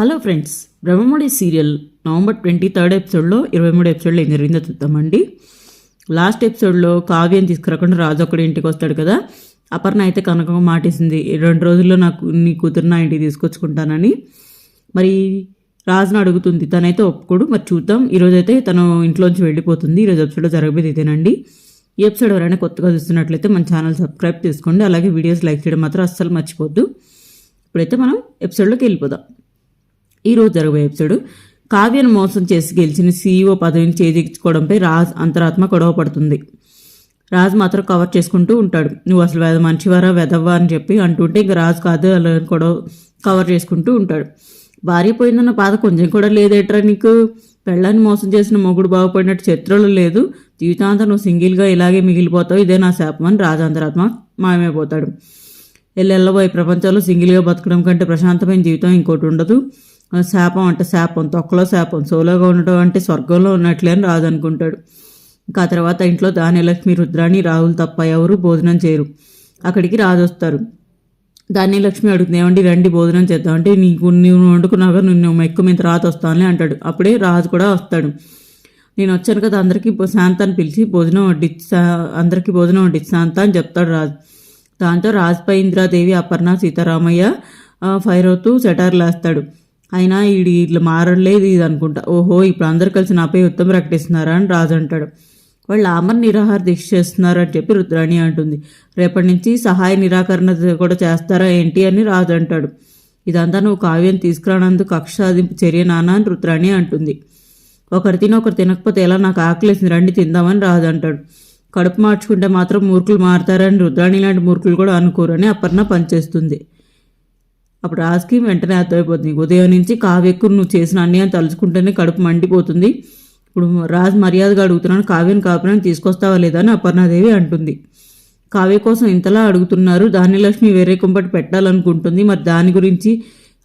Hello friends Brahmamudi serial November twenty third ఎపిసోడ్లో ఇరవై మూడు ఎపిసోడ్లో ఏం జరిగిందో చూద్దామండి. లాస్ట్ ఎపిసోడ్లో కావ్యం తీసుకురాకుండా రాజు ఒక్కడి ఇంటికి వస్తాడు కదా అపర్ణ అయితే కనుక మాటేసింది రెండు రోజుల్లో నాకు నీ కూతురు నా ఇంటికి తీసుకొచ్చుకుంటానని. మరి రాజును అడుగుతుంది తనైతే ఒప్పుకోడు మరి చూద్దాం. ఈరోజైతే తను ఇంట్లోంచి వెళ్ళిపోతుంది ఈరోజు ఎపిసోడ్లో జరగబోయేది ఇదేనండి. ఈ ఎపిసోడ్ ఎవరైనా కొత్తగా చూస్తున్నట్లయితే మన ఛానల్ సబ్స్క్రైబ్ చేసుకోండి అలాగే వీడియోస్ లైక్ చేయడం మాత్రం అస్సలు మర్చిపోద్దు ఇప్పుడైతే మనం ఎపిసోడ్లోకి వెళ్ళిపోదాం. ఈరోజు జరగబోయే ఎపిసోడ్ కావ్యను మోసం చేసి గెలిచిన సీఈఓ పదవిని చేజిక్చుకోవడంపై రాజ్ అంతరాత్మ గొడవ పడుతుంది. రాజ్ మాత్రం కవర్ చేసుకుంటూ ఉంటాడు. నువ్వు అసలు వెద మంచివారా వెదవ్వా? అని చెప్పి అంటుంటే ఇంకా రాజు కాదు అలా గొడవ కవర్ చేసుకుంటూ ఉంటాడు. భార్య పోయిందన్న బాధ కొంచెం కూడా లేదేట్రా నీకు? పెళ్ళాన్ని మోసం చేసిన మొగుడు బాగుపడినట్టు చరిత్రలో లేదు. జీవితాంతం నువ్వు సింగిల్గా ఇలాగే మిగిలిపోతావు. ఇదే నా శాపం అని రాజు అంతరాత్మ మాయమైపోతాడు. ఎల్లెల్లబోయే ప్రపంచంలో సింగిల్గా బతకడం కంటే ప్రశాంతమైన జీవితం ఇంకోటి ఉండదు. శాపం అంటే శాపం తొక్కలో శాపం సోలోగా ఉండడం అంటే స్వర్గంలో ఉన్నట్లే అని రాజు అనుకుంటాడు. ఇంకా ఆ తర్వాత ఇంట్లో ధాన్యలక్ష్మి రుద్రాణి రాహుల్ తప్ప ఎవరు భోజనం చేయరు. అక్కడికి రాజు వస్తారు. ధాన్యలక్ష్మి అడుగుతుంది ఏమండి రండి భోజనం చేద్దాం. అంటే నీకు నువ్వు వండుకున్నాక నువ్వు ఎక్కువ మీద రాత వస్తానులే అంటాడు. అప్పుడే రాజు కూడా వస్తాడు. నేను వచ్చాను కదా అందరికీ శాంతాన్ని పిలిచి భోజనం వడ్డిచ్చా అందరికీ భోజనం వడ్డిచ్చా శాంత అని చెప్తాడు రాజు. దాంతో రాజుపై ఇంద్రాదేవి అపర్ణ సీతారామయ్య ఫైర్ అవుతూ సెటార్లు వేస్తాడు అయినా ఈడు ఇట్లా మారలేదు ఇది అనుకుంటా. ఓహో ఇప్పుడు అందరు కలిసి నాపై యుద్ధం ప్రకటిస్తున్నారా అని రాజు అంటాడు. వాళ్ళు ఆమర్ నిరాహార దీక్ష చేస్తున్నారు అని చెప్పి రుద్రాణి అంటుంది. రేపటి నుంచి సహాయ నిరాకరణ కూడా చేస్తారా ఏంటి అని రాజు అంటాడు. ఇదంతా నువ్వు కావ్యం తీసుకురానందుకు కక్ష సాధింపు చర్య నానా అని రుద్రాణి అంటుంది. ఒకరు తిని ఒకరు తినకపోతే ఎలా నాకు ఆకలేసింది? రండి తిందామని రాజు అంటాడు. కడుపు మార్చుకుంటే మాత్రం మూర్ఖులు మారుతారని రుద్రాణి లాంటి మూర్ఖులు కూడా అనుకోరని అపర్ణ పనిచేస్తుంది. అప్పుడు రాజుకి వెంటనే అర్థమైపోతుంది. ఉదయం నుంచి కావ్యకు నువ్వు చేసిన అన్యాయం తలుచుకుంటేనే కడుపు మండిపోతుంది. ఇప్పుడు రాజు మర్యాదగా అడుగుతున్నాను కావ్యను కాపురాన్ని తీసుకొస్తావా లేదా అని అపర్ణాదేవి అంటుంది. కావ్య కోసం ఇంతలా అడుగుతున్నారు ధాన్యలక్ష్మి వేరే కుంపటి పెట్టాలనుకుంటుంది. మరి దాని గురించి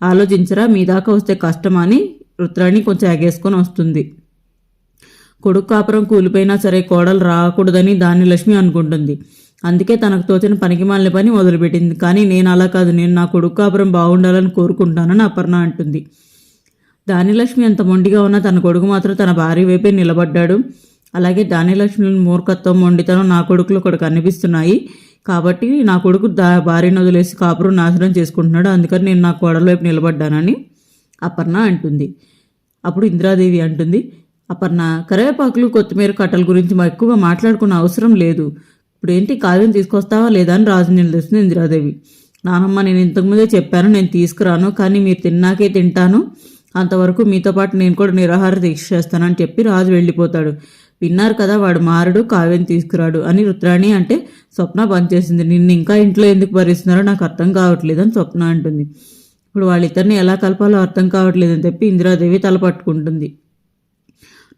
ఆలోచించరా? మీ దాకా వస్తే కష్టమా అని రుద్రాణి కొంచెం ఎగేసుకొని వస్తుంది. కొడుకు కాపురం కూలిపోయినా సరే కోడలు రాకూడదని ధాన్యలక్ష్మి అనుకుంటుంది. అందుకే తనకు తోచిన పనికిమాలిన పని మొదలుపెట్టింది. కానీ నేను అలా కాదు. నేను నా కొడుకు కాపురం బాగుండాలని కోరుకుంటానని అపర్ణ అంటుంది. దానిలక్ష్మి ఎంత మొండిగా ఉన్నా తన కొడుకు మాత్రం తన భార్య వైపే నిలబడ్డాడు. అలాగే దానిలక్ష్మి మూర్ఖత్వం మొండితనం నా కొడుకులు ఒకటి కనిపిస్తున్నాయి. కాబట్టి నా కొడుకు దా భార్యను వదిలేసి కాపురం నాశనం చేసుకుంటున్నాడు. అందుకని నేను నా కోడల వైపు నిలబడ్డానని అపర్ణ అంటుంది. అప్పుడు ఇందిరాదేవి అంటుంది అపర్ణ కరివేపాకులు కొత్తిమీర కట్టల గురించి ఎక్కువగా మాట్లాడుకున్న అవసరం లేదు. ఇప్పుడు ఏంటి కావ్యం తీసుకొస్తావా లేదా అని రాజు నిలదీస్తుంది ఇందిరాదేవి. నానమ్మ నేను ఇంతకుముందే చెప్పాను నేను తీసుకురాను కానీ మీరు తిన్నాకే తింటాను. అంతవరకు మీతో పాటు నేను కూడా నిరాహార దీక్ష చేస్తానని చెప్పి రాజు వెళ్ళిపోతాడు. విన్నారు కదా వాడు మారడు కావ్యం తీసుకురాడు అని రుద్రాణి అంటే స్వప్న పనిచేసింది నిన్ను ఇంకా ఇంట్లో ఎందుకు భరిస్తున్నారో నాకు అర్థం కావట్లేదు అని స్వప్న అంటుంది. ఇప్పుడు వాళ్ళిద్దరిని ఎలా కలపాలో అర్థం కావట్లేదని చెప్పి ఇందిరాదేవి తల పట్టుకుంటుంది.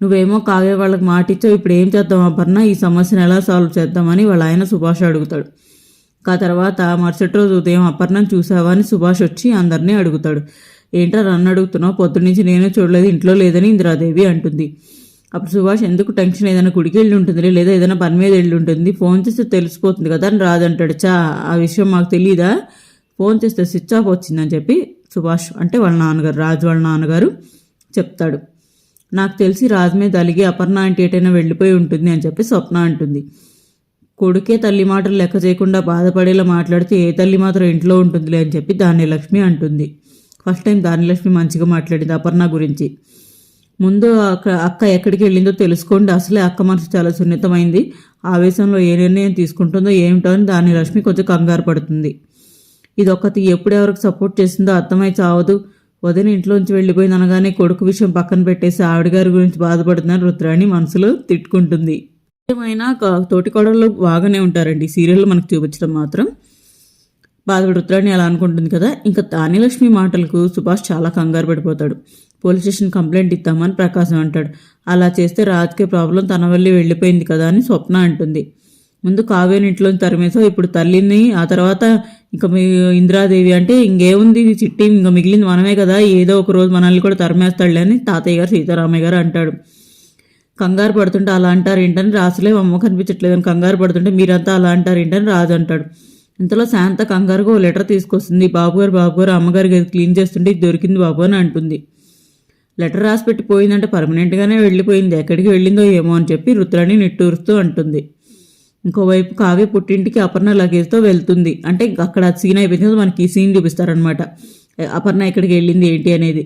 నువ్వేమో కావ్య వాళ్ళకి మాట ఇచ్చావు ఇప్పుడు ఏం చేద్దాం అపర్ణ? ఈ సమస్యను ఎలా సాల్వ్ చేద్దామని వాళ్ళ ఆయన సుభాష్ అడుగుతాడు. ఆ తర్వాత మరుసటి రోజు ఉదయం అపర్ణను చూసావా అని సుభాష్ వచ్చి అందరినీ అడుగుతాడు. ఏంట్రా నన్ను అడుగుతున్నావు? పొద్దునుంచి నేనే చూడలేదు ఇంట్లో లేదని ఇందిరాదేవి అంటుంది. అప్పుడు సుభాష్ ఎందుకు టెన్షన్? ఏదైనా గుడికి వెళ్ళి ఉంటుంది లేదా ఏదైనా పని మీద వెళ్ళి ఉంటుంది. ఫోన్ చేస్తే తెలిసిపోతుంది కదా అని రాదంటాడు. చా ఆ విషయం మాకు తెలియదా ఫోన్ చేస్తే స్విచ్ ఆఫ్ వచ్చిందని చెప్పి సుభాష్ అంటే వాళ్ళ నాన్నగారు రాజు వాళ్ళ నాన్నగారు చెప్తాడు. నాకు తెలిసి రాజు మీద అలిగి అపర్ణ అంటే ఎటైనా వెళ్ళిపోయి ఉంటుంది అని చెప్పి స్వప్న అంటుంది. కొడుకే తల్లి మాటలు లెక్క చేయకుండా బాధపడేలా మాట్లాడితే ఏ తల్లి మాత్రం ఇంట్లో ఉంటుందిలే అని చెప్పి ధాన్యలక్ష్మి అంటుంది. ఫస్ట్ టైం ధాన్యలక్ష్మి మంచిగా మాట్లాడింది అపర్ణ గురించి. ముందు అక్క అక్క ఎక్కడికి వెళ్ళిందో తెలుసుకోండి. అసలే అక్క మనసు చాలా సున్నితమైంది. ఆవేశంలో ఏ నిర్ణయం తీసుకుంటుందో ఏమిటో అని ధాన్యలక్ష్మి కొంచెం కంగారు పడుతుంది. ఇదొక్కటి ఎప్పుడెవరికి సపోర్ట్ చేసిందో అర్థమై చావదు. వదిన ఇంట్లోంచి వెళ్ళిపోయింది అనగానే కొడుకు విషయం పక్కన పెట్టేసి ఆవిడ గారి గురించి బాధపడుతున్నారు రుద్రాణి మనసులో తిట్టుకుంటుంది. ఏమైనా తోటి కోడళ్ళు బాగానే ఉంటారండి. సీరియల్లో మనకు చూపించడం మాత్రం. బాధపడి రుద్రాణి అలా అనుకుంటుంది కదా. ఇంకా తానిలక్ష్మి మాటలకు సుభాష్ చాలా కంగారు పడిపోతాడు. పోలీస్ స్టేషన్ కంప్లైంట్ ఇద్దామని ప్రకాశం అంటాడు. అలా చేస్తే రాజకీయ ప్రాబ్లం తన వల్లే వెళ్ళిపోయింది కదా అని స్వప్న అంటుంది. ముందు కావేని ఇంట్లోని తరిమేసావు ఇప్పుడు తల్లిని ఆ తర్వాత ఇంకా మీ ఇందిరాదేవి అంటే ఇంకేముంది? ఇది చిట్టి ఇంకా మిగిలింది మనమే కదా. ఏదో ఒక రోజు మనల్ని కూడా తరిమేస్తాడులే అని తాతయ్య గారు సీతారామయ్య గారు అంటాడు. కంగారు పడుతుంటే అలా అంటారు ఏంటని రాసులే అమ్మ కనిపించట్లేదని కంగారు పడుతుంటే మీరంతా అలా అంటారు ఏంటని రాజు అంటాడు. ఇంతలో శాంత కంగారుగా ఓ లెటర్ తీసుకొస్తుంది. బాబుగారు బాబుగారు అమ్మగారు గది అమ్మగారికి అది క్లీన్ చేస్తుంటే ఇది దొరికింది బాబు అని అంటుంది. లెటర్ రాసి పెట్టి పోయిందంటే పర్మనెంట్గానే వెళ్ళిపోయింది. ఎక్కడికి వెళ్ళిందో ఏమో అని చెప్పి రుద్రాణి నిట్టూరుస్తూ అంటుంది. ఇంకోవైపు కావ్య పుట్టింటికి అపర్ణ లగేజ్తో వెళ్తుంది. అంటే అక్కడ సీన్ అయిపోయిన మనకి ఈ సీన్ చూపిస్తారనమాట అపర్ణ ఇక్కడికి వెళ్ళింది ఏంటి అనేది.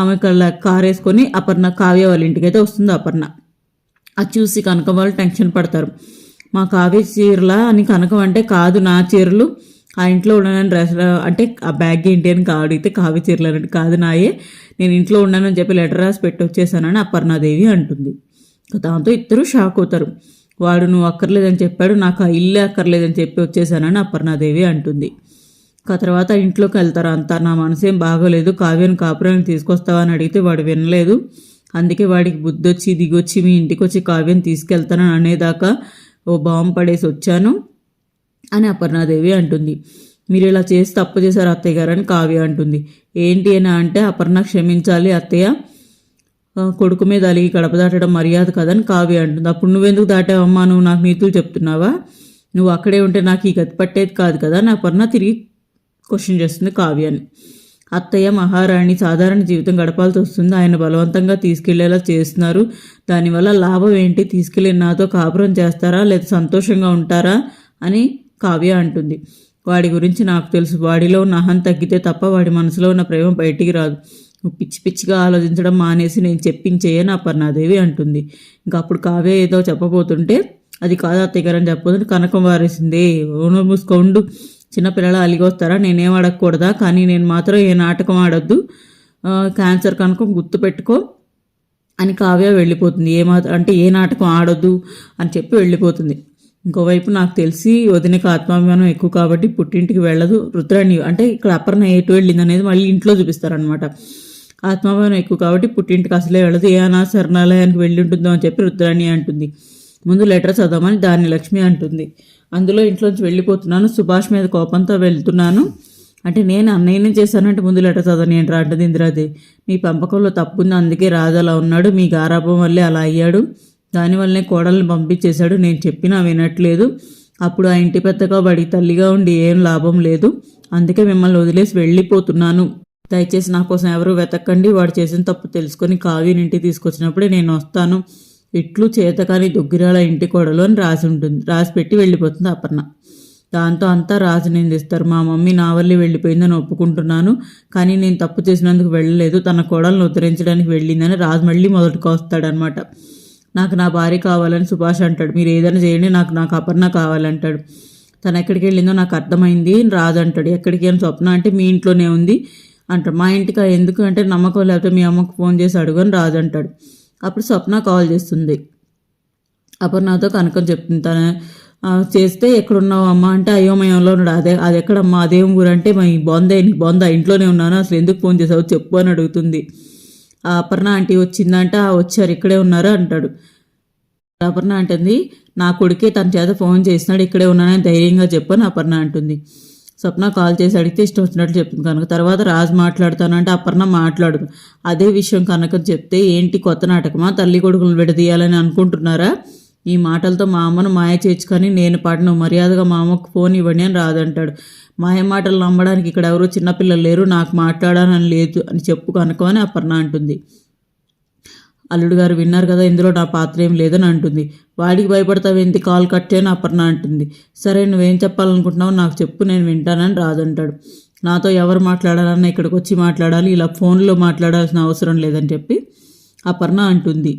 ఆమె కళ్ళ కార్ వేసుకొని అపర్ణ కావ్య వాళ్ళ ఇంటికి అయితే వస్తుంది అపర్ణ. అది చూసి కనక వాళ్ళు టెన్షన్ పడతారు. మా కావ్య చీరలా అని కనకం అంటే కాదు నా చీరలు. ఆ ఇంట్లో ఉన్నానని డ్రెస్ అంటే ఆ బ్యాగ్ ఏంటి అని అడిగితే కావ్య చీరలు అన్నట్టు కాదు నాయే నేను ఇంట్లో ఉన్నానని చెప్పి లెటర్ రాసి పెట్టి వచ్చేసానని అపర్ణాదేవి అంటుంది. దాంతో ఇద్దరు షాక్ అవుతారు. వాడు నువ్వు అక్కర్లేదని చెప్పాడు నాకు ఆ ఇల్లు అక్కర్లేదని చెప్పి వచ్చేసానని అపర్ణాదేవి అంటుంది. ఆ తర్వాత ఇంట్లోకి వెళ్తారు. అంతా నా మనసేం బాగోలేదు. కావ్యాన్ని కాపురానికి తీసుకొస్తావా అని అడిగితే వాడు వినలేదు. అందుకే వాడికి బుద్ధి వచ్చి దిగొచ్చి మీ ఇంటికి వచ్చి కావ్యాన్ని తీసుకెళ్తానని అనేదాకా ఓ బాంబు పడేసి వచ్చాను అని అపర్ణాదేవి అంటుంది. మీరు ఇలా చేసి తప్పు చేశారు అత్తయ్య గారు అని కావ్య అంటుంది. ఏంటి అని అంటే అపర్ణ క్షమించాలి అత్తయ్య. కొడుకు మీద అలిగి గడప దాటడం మర్యాద కదని కావ్య అంటుంది. అప్పుడు నువ్వెందుకు దాటావమ్మా? నువ్వు నాకు నీతులు చెప్తున్నావా? నువ్వు అక్కడే ఉంటే నాకు ఈ గతి పట్టేది కాదు కదా? నా అపర్ణ తిరిగి క్వశ్చన్ చేస్తుంది కావ్యాన్ని అత్తయ్య మహారాణి సాధారణ జీవితం గడపాల్సి వస్తుంది. ఆయన బలవంతంగా తీసుకెళ్ళేలా చేస్తున్నారు. దానివల్ల లాభం ఏంటి? తీసుకెళ్ళి నాతో కాపురం చేస్తారా? లేదా సంతోషంగా ఉంటారా? అని కావ్య అంటుంది. వాడి గురించి నాకు తెలుసు. వాడిలో ఉన్న అహం తగ్గితే తప్ప వాడి మనసులో ఉన్న ప్రేమ బయటికి రాదు. నువ్వు పిచ్చి పిచ్చిగా ఆలోచించడం మానేసి నేను చెప్పించేయని అపర్ణాదేవి అంటుంది. ఇంకా అప్పుడు కావ్య ఏదో చెప్పబోతుంటే అది కాదు అత్తయ్య గారు అని చెప్పబోతుంటే కనకం వారేసింది. ఓనో మూసుకోండు. చిన్నపిల్లలు అలిగొస్తారా? నేనేం అడగకూడదా? కానీ నేను మాత్రం ఏ నాటకం ఆడొద్దు. క్యాన్సర్ కనుక గుర్తుపెట్టుకో అని కావ్య వెళ్ళిపోతుంది. ఏ మాత్రం అంటే ఏ నాటకం ఆడొద్దు అని చెప్పి వెళ్ళిపోతుంది. ఇంకోవైపు నాకు తెలిసి వదినకి ఆత్మాభిమానం ఎక్కువ కాబట్టి పుట్టింటికి వెళ్ళదు. రుద్రాణి అంటే ఇక్కడ అపర్ణ ఎటు వెళ్ళింది అనేది మళ్ళీ ఇంట్లో చూపిస్తారనమాట ఆత్మభావం ఎక్కువ కాబట్టి పుట్టింటికి అసలే వెళ్ళదు ఏ అనా శరణాలయానికి వెళ్ళి ఉంటుందో అని చెప్పి రుద్రాణి అంటుంది. ముందు లెటర్ చదవమని దాని లక్ష్మి అంటుంది. అందులో ఇంట్లోంచి వెళ్ళిపోతున్నాను సుభాష్ మీద కోపంతో వెళ్తున్నాను. అంటే నేను అన్నయ్యనే చేశానంటే ముందు లెటర్ చదవని ఏంట్రా అంటది ఇందిరాదేవి. మీ పెంపకంలో తప్పుంది అందుకే రాజు అలా ఉన్నాడు మీ గారాభం వల్లే అలా అయ్యాడు. దానివల్లనే కోడల్ని పంపించేశాడు నేను చెప్పినా వినట్లేదు. అప్పుడు ఆ ఇంటి పెద్దగా బడి తల్లిగా ఉండి ఏం లాభం లేదు. అందుకే మిమ్మల్ని వదిలేసి వెళ్ళిపోతున్నాను. దయచేసి నా కోసం ఎవరు వెతకండి వాడు చేసిన తప్పు తెలుసుకొని కావ్యని ఇంటికి తీసుకొచ్చినప్పుడే నేను వస్తాను. ఇట్లు చేతకాని దుగ్గిరాల ఇంటి కొడలు అని రాసి ఉంటుంది రాసి పెట్టి వెళ్ళిపోతుంది అపర్ణ. దాంతో అంతా రాజు నిందిస్తారు. మా మమ్మీ నా వల్లే వెళ్ళిపోయిందని ఒప్పుకుంటున్నాను కానీ నేను తప్పు చేసినందుకు వెళ్ళలేదు. తన కోడలను ఉద్ధరించడానికి వెళ్ళిందని రాజు మళ్ళీ మొదటికి వస్తాడనమాట. నాకు నా భార్య కావాలని సుభాష్ అంటాడు. మీరు ఏదైనా చేయండి నాకు నాకు అపర్ణ కావాలంటాడు. తను ఎక్కడికి వెళ్ళిందో నాకు అర్థమైంది అని రాజు అంటాడు. ఎక్కడికి అని స్వప్న అంటే మీ ఇంట్లోనే ఉంది. అంటాడు మా ఇంటికి ఎందుకు అంటే నమ్మకం లేకపోతే మీ అమ్మకు ఫోన్ చేసి అడుగు అని రాజు అంటాడు. అప్పుడు స్వప్న కాల్ చేస్తుంది. అపర్ణతో కనకం చెప్తుంది. తన చేస్తే ఎక్కడున్నావు అమ్మ అంటే అయోమయంలో ఉన్నాడు. అదే అది ఎక్కడమ్మా? అదేం ఊరంటే మా బొందే నీకు బొందా ఇంట్లోనే ఉన్నాను. అసలు ఎందుకు ఫోన్ చేసావు? చెప్పు అని అడుగుతుంది. ఆ అపర్ణ ఆంటీ వచ్చిందంటే. "ఆ, వచ్చారు. ఇక్కడే ఉన్నారు అంటాడు. అపర్ణ అంటుంది నా కొడుకే తన చేత ఫోన్ చేసినాడు. ఇక్కడే ఉన్నానని ధైర్యంగా చెప్పని అపర్ణ అంటుంది. స్వప్న కాల్ చేసి అడిగితే ఇష్టం వచ్చినట్లు చెప్తుంది కనుక. తర్వాత రాజు మాట్లాడుతానంటే అపర్ణ మాట్లాడదు అదే విషయం కనుక చెప్తే ఏంటి కొత్త నాటకమా? తల్లి కొడుకులను విడదీయాలని అనుకుంటున్నారా? ఈ మాటలతో మా అమ్మను మాయ చేర్చుకొని నేను పాటను మర్యాదగా మా అమ్మకు ఫోన్ ఇవ్వండి అని రాదంటాడు. మాయ మాటలు నమ్మడానికి ఇక్కడ ఎవరు చిన్నపిల్లలు లేరు నాకు మాట్లాడాలని లేదు అని చెప్పు కనుక అని అపర్ణ అంటుంది. అల్లుడు గారు విన్నారు కదా ఇందులో నా పాత్ర ఏం లేదని అంటుంది. వాడికి భయపడతావేంటి కాల్ కట్ చేయని అపర్ణ అంటుంది. సరే నువ్వేం చెప్పాలనుకుంటున్నావు నాకు చెప్పు నేను వింటానని రాదంటాడు. నాతో ఎవరు మాట్లాడాలన్నా ఇక్కడికి వచ్చి మాట్లాడాలి ఇలా ఫోన్లో మాట్లాడాల్సిన అవసరం లేదని చెప్పి అపర్ణ అంటుంది.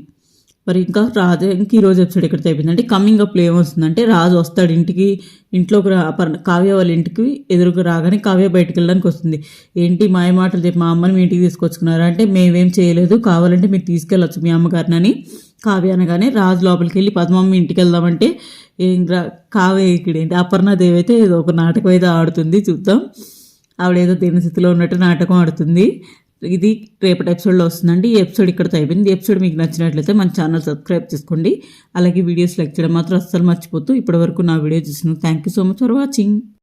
మరి ఇంకా రాజు ఇంక ఈరోజు ఎపిసోడ్ ఎక్కడ అయిపోయింది అంటే కమింగ్ అప్లో ఏమొస్తుందంటే రాజు వస్తాడు ఇంటికి ఇంట్లోకి రా అపర్ణ కావ్య వాళ్ళ ఇంటికి ఎదురుకు రాగానే కావ్య బయటకు వెళ్ళడానికి వస్తుంది. ఏంటి మాయ మాటలు చెప్పి మా అమ్మని మీ ఇంటికి తీసుకొచ్చుకున్నారా? అంటే మేమేం చేయలేదు కావాలంటే మీరు తీసుకెళ్ళచ్చు మీ అమ్మగారినని. కావ్య అనగానే రాజు లోపలికి వెళ్ళి పద్మమ్మ ఇంటికి వెళ్దామంటే ఏం కావ్య ఇక్కడ ఏంటి అపర్ణాదేవి అయితే ఏదో ఒక నాటకం అయితే ఆడుతుంది చూద్దాం. ఆవిడ ఏదో దీని స్థితిలో ఉన్నట్టు నాటకం ఆడుతుంది. ఇది రేపటి ఎపిసోడ్లో వస్తుందండి. ఈ ఎపిసోడ్ ఇక్కడతో అయిపోయింది. ఈ ఎపిసోడ్ మీకు నచ్చినట్లయితే మన ఛానల్ సబ్స్క్రైబ్ చేసుకోండి. అలాగే వీడియోస్ లైక్ చేయడం మాత్రం అస్సలు మర్చిపోతూ ఇప్పటివరకు నా వీడియో చూసిన thank you so much for watching.